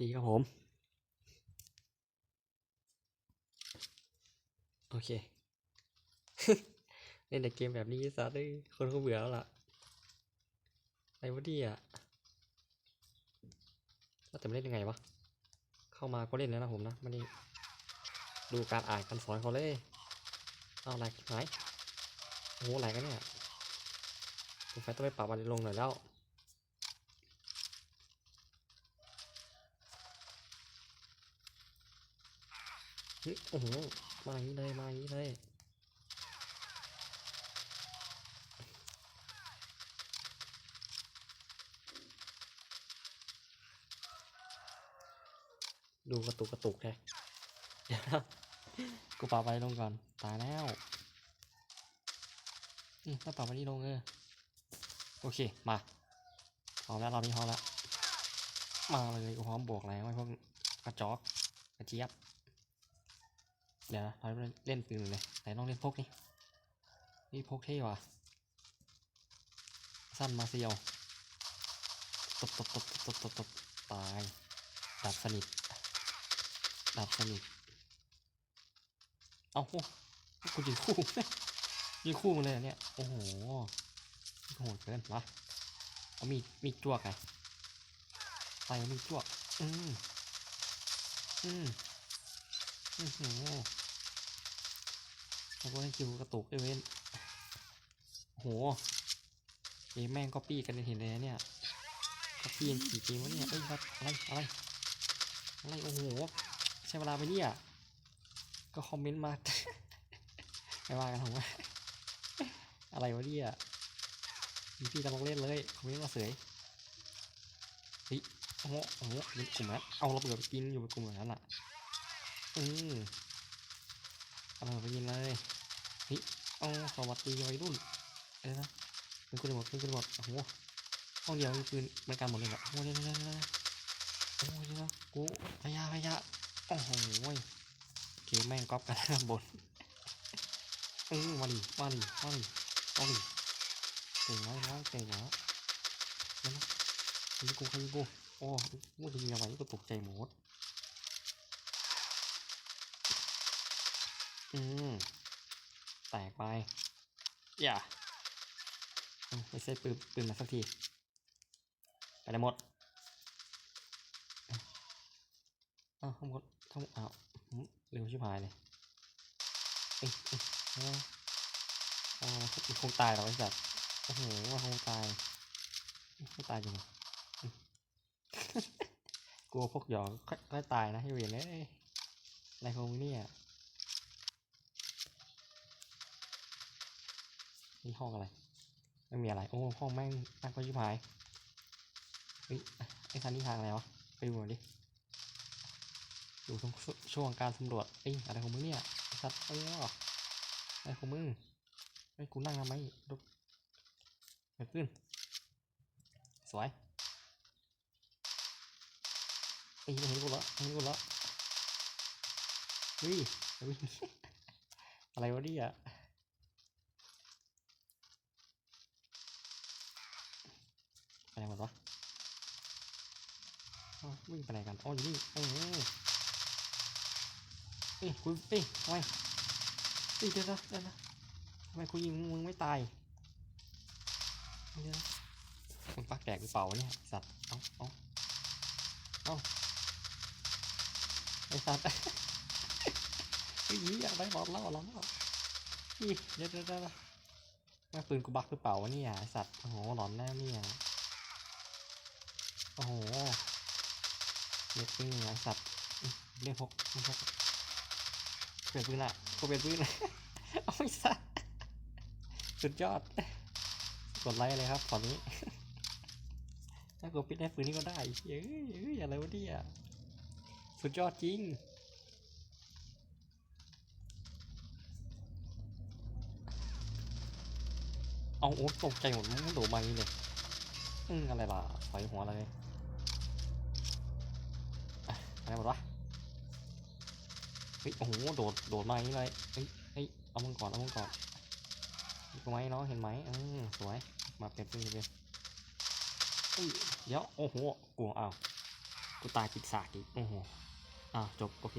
ดีครับผม โอเค เล่นแต่เกมแบบนี้สัตว์เลยคนเขาเบื่อแล้วล่ะอะไรวะเนี่ยแล้วแต่ไม่เล่นยังไงวะ เข้ามาก็เล่นแล้วนะผมนะม่ได้ดูการอ่านการสอนเขาเลย เอาอะไรหายโอ้โหอะไรกันเนี่ยสงสัยต้องไปปรับอะไรลงหน่อยแล้ว เฮ้ยโอ้โหมาอย่างนี้เลยมาอย่างนี้เลยดูกระตุกกระตุกแค่เดี๋ยวนะกูปรับไปลงก่อน ตายแล้ว อืมถ้าปรับไปนี่ลงเออ โอเค มาพร้อมแล้วเรานี้พร้อมแล้ว มาเลยกูพร้อมบวกแล้วไอ้พวกกระจอก กระเจี๊ยบ เดี๋ยวนะเราเล่นปืนเลยไหนลองเล่นพกนี่นี่พกเท่ว่ะสั้นมาเซียวตบตบตบตบตบตบตายดับสนิทดับสนิทเอาโอ้กูยิงคู่ยิงคู่มาเลยเนี่ย โอ้โหโหดเกินวะเอามีมีดจ้วกไงใส่มีดจ้วก อืมอืมอือหือ แล้วก็ให้คิวกระตุกด้เว้นโหเอแม่งก็ปี้กันเห็นเลยเนี่ยก็ปี้กันกี่เกมวะเนี่ยเอ้ยครับอะไรอะไรอะไรโอ้โหใช้เวลาไปเนี่ยก็คอมเมนต์มาไม่ว่ากันผมว่าอะไรวะเนี่ยมีพี่กำลังเล่นเลยคอมเมนต์มาเสยเฮ้ยโอ้โหโอ้โหเป็นกลุ่มนั้นเอาระเบิดไปกินอยู่เป็นกลุ่มแบบนั้นอะอืม เอาระเบิดไปกินเลยเฮ้ยเอาสวัสดีวัยรุ่นเอ้ยนะเป็นคนหมดเป็นคนหมดโอ้โหห้องเดียวมีปืนเหมือนกันหมดเลยแบบโอ้ยเดี๋ยวเดี๋ยวเดี๋ยวโอ้ยเดี๋ยวกูพยาพยาโอ้โหเกมแม่งก๊อปกันบนเออมาดิมาดิมาดิมาดิเก่งแล้วน้องเก่งแล้วเดี๋ยวนะยิงกูใครยิงกูโอ้กูจะยิงอะไรก็ตกใจหมด อืม แตกไป อย่าไม่ใช่ปืนปืนมาสักที ไปได้หมดอ้าวทั้งหมดทั้งอ้าวเร็วชิบหายเลยเอ้ยเอ้ยเอาเอามันคงตายหรอไอ้สัตว์โอ้โหมันคงตายไม่ตายจริงเหรอกลัวพวกหยอกค่อยตายนะให้เวียนเลยอะไรของมึงเนี่ย นี่ห้องอะไรไม่มีอะไร โอ้ห้องแม่งน่ากลัวชิบหายเฮ้ยไอ้คันนี้ทางอะไรวะไปดูหน่อยดิอยู่ตรงช่วงการสำรวจเอ้ยอะไรของมึงเนี่ยไอ้สัตว์เอ้ยอะไรของมึงไอ้กูนั่งทำไมดูเกิดขึ้น สวยเอ้ยไม่เห็นกูแล้วไม่เห็นกูแล้วเฮ้ยเฮ้ยอะไรวะเนี่ย ไปไหนหมดวะอ้าววิ่งไปไหนกันอ๋ออยู่นี่โอ้โหเอ้ยคุณเอ้ยทำไมเอ้ยเดี๋ยวนะเดี๋ยวนะทำไมคุณยิงมึงไม่ตายเดี๋ยวนะมึงปักแตกหรือเปล่าวะเนี่ยสัตว์เอ้าเอ้าเอ้าไอ้สัตว์เฮ้ยอยากได้บอลแล้วแล้วนี่เดี๋ยวเดี๋ยวเดี๋ยวแม่งปืนกูบักหรือเปล่าวะเนี่ยไอ้สัตว์โอ้โหหลอนแน่เนี่ย โอ้โหเรียกปืนไงสัตว์อื้อเรียกพกพกเปลี่ยนปืนละกูเปลี่ยนปืนละโอ้ยสัตว์สุดยอด กดไลค์เลยครับตอนนี้ ถ้ากูปิดได้ปืนนี้ก็ได้เอ้ยอ้ยอะไรวะเนี่ยสุดยอดจริงเอาโอ้ตกใจหมดมันโดดมาอย่างนี้เลยอืมอะไรล่ะถอยหัวเลย อะไรหมดวะเฮ้ยโอ้โหโดดโดดมาอย่างนี้เลยเฮ้ยเฮ้ยเอามึงก่อนเอามึงก่อนเห็นไหมเนาะเห็นไหมเออสวยมาเป็นเป็นเป็นเฮ้ยเดี๋ยวโอ้โหกลัวอ้าวกูตายติดสากอีกโอ้โหอ้าวจบโอเค